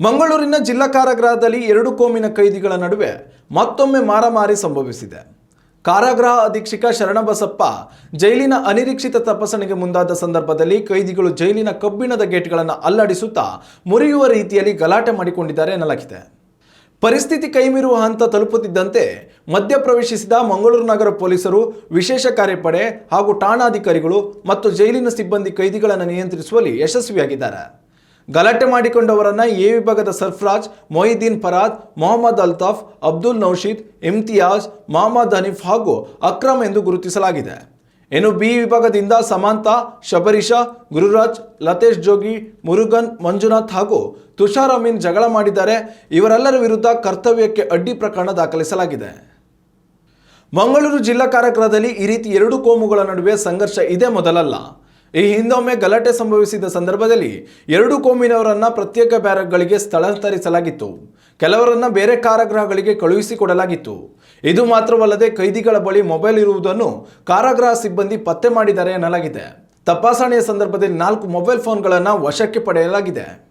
ಮಂಗಳೂರಿನ ಜಿಲ್ಲಾ ಕಾರಾಗೃಹದಲ್ಲಿ ಎರಡು ಕೋಮಿನ ಕೈದಿಗಳ ನಡುವೆ ಮತ್ತೊಮ್ಮೆ ಮಾರಾಮಾರಿ ಸಂಭವಿಸಿದೆ. ಕಾರಾಗೃಹ ಅಧೀಕ್ಷಕ ಶರಣಬಸಪ್ಪ ಜೈಲಿನ ಅನಿರೀಕ್ಷಿತ ತಪಾಸಣೆಗೆ ಮುಂದಾದ ಸಂದರ್ಭದಲ್ಲಿ ಕೈದಿಗಳು ಜೈಲಿನ ಕಬ್ಬಿಣದ ಗೇಟ್ಗಳನ್ನು ಅಲ್ಲಾಡಿಸುತ್ತಾ ಮುರಿಯುವ ರೀತಿಯಲ್ಲಿ ಗಲಾಟೆ ಮಾಡಿಕೊಂಡಿದ್ದಾರೆ ಎನ್ನಲಾಗಿದೆ. ಪರಿಸ್ಥಿತಿ ಕೈಮೀರುವ ಹಂತ ತಲುಪುತ್ತಿದ್ದಂತೆ ಮಧ್ಯಪ್ರವೇಶಿಸಿದ ಮಂಗಳೂರು ನಗರ ಪೊಲೀಸರು, ವಿಶೇಷ ಕಾರ್ಯಪಡೆ ಹಾಗೂ ಠಾಣಾಧಿಕಾರಿಗಳು ಮತ್ತು ಜೈಲಿನ ಸಿಬ್ಬಂದಿ ಕೈದಿಗಳನ್ನು ನಿಯಂತ್ರಿಸುವಲ್ಲಿ ಯಶಸ್ವಿಯಾಗಿದ್ದಾರೆ. ಗಲಾಟೆ ಮಾಡಿಕೊಂಡವರನ್ನ ಎ ವಿಭಾಗದ ಸರ್ಫರಾಜ್, ಮೊಹಿದ್ದೀನ್ ಫರಾದ್, ಮೊಹಮ್ಮದ್ ಅಲ್ತಾಫ್, ಅಬ್ದುಲ್ ನೌಶೀದ್, ಇಮ್ತಿಯಾಜ್, ಮೊಹಮ್ಮದ್ ಹನೀಫ್ ಹಾಗೂ ಅಕ್ರಮ್ ಎಂದು ಗುರುತಿಸಲಾಗಿದೆ. ಇನ್ನು ಬಿ ವಿಭಾಗದಿಂದ ಸಮಾಂತ, ಶಬರೀಶಾ, ಗುರುರಾಜ್, ಲತೇಶ್ ಜೋಗಿ, ಮುರುಗನ್, ಮಂಜುನಾಥ್ ಹಾಗೂ ತುಷಾರ್ ಅಮೀನ್ ಜಗಳ ಮಾಡಿದ್ದಾರೆ. ಇವರೆಲ್ಲರ ವಿರುದ್ಧ ಕರ್ತವ್ಯಕ್ಕೆ ಅಡ್ಡಿ ಪ್ರಕರಣ ದಾಖಲಿಸಲಾಗಿದೆ. ಮಂಗಳೂರು ಜಿಲ್ಲಾ ಕಾರ್ಯಕ್ರಮದಲ್ಲಿ ಈ ರೀತಿ ಎರಡು ಕೋಮುಗಳ ನಡುವೆ ಸಂಘರ್ಷ ಇದೇ ಮೊದಲಲ್ಲ. ಈ ಹಿಂದೊಮ್ಮೆ ಗಲಾಟೆ ಸಂಭವಿಸಿದ ಸಂದರ್ಭದಲ್ಲಿ ಎರಡು ಕೋಮಿನವರನ್ನ ಪ್ರತ್ಯೇಕ ಬ್ಯಾರಕ್ಗಳಿಗೆ ಸ್ಥಳಾಂತರಿಸಲಾಗಿತ್ತು. ಕೆಲವರನ್ನ ಬೇರೆ ಕಾರಾಗೃಹಗಳಿಗೆ ಕಳುಹಿಸಿಕೊಡಲಾಗಿತ್ತು. ಇದು ಮಾತ್ರವಲ್ಲದೆ ಕೈದಿಗಳ ಬಳಿ ಮೊಬೈಲ್ ಇರುವುದನ್ನು ಕಾರಾಗೃಹ ಸಿಬ್ಬಂದಿ ಪತ್ತೆ ಮಾಡಿದ್ದಾರೆ ಎನ್ನಲಾಗಿದೆ. ತಪಾಸಣೆಯ ಸಂದರ್ಭದಲ್ಲಿ ನಾಲ್ಕು ಮೊಬೈಲ್ ಫೋನ್ಗಳನ್ನು ವಶಕ್ಕೆ ಪಡೆಯಲಾಗಿದೆ.